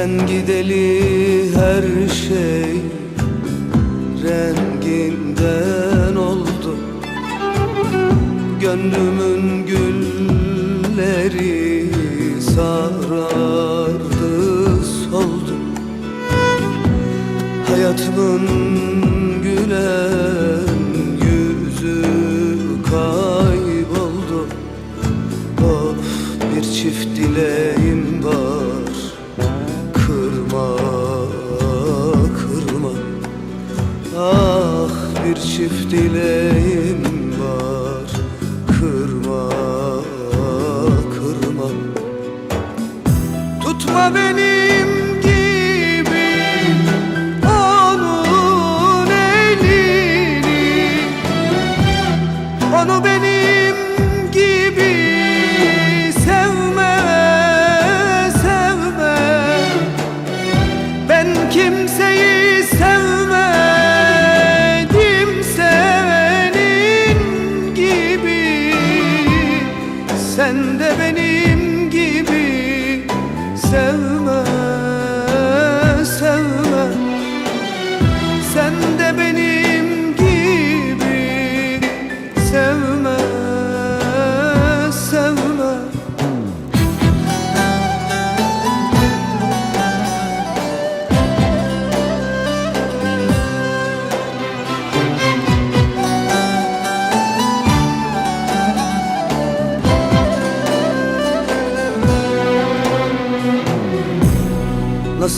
Sen gideli her şey renginden oldu. Gönlümün gülleri sarardı soldu. Hayatımın gülen yüzü kayboldu. Of bir çift dileğim çift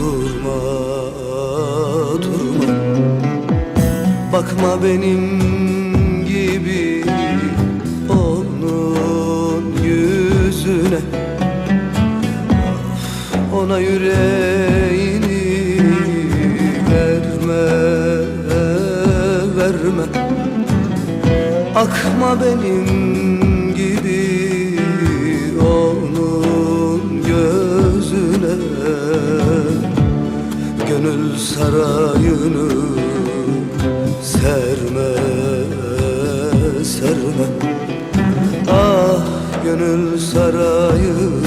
Durma, durma. Bakma benim gibi onun yüzüne. Ona yüreğini verme, verme. Akma benim sarayını serme, serme. Ah gönül sarayını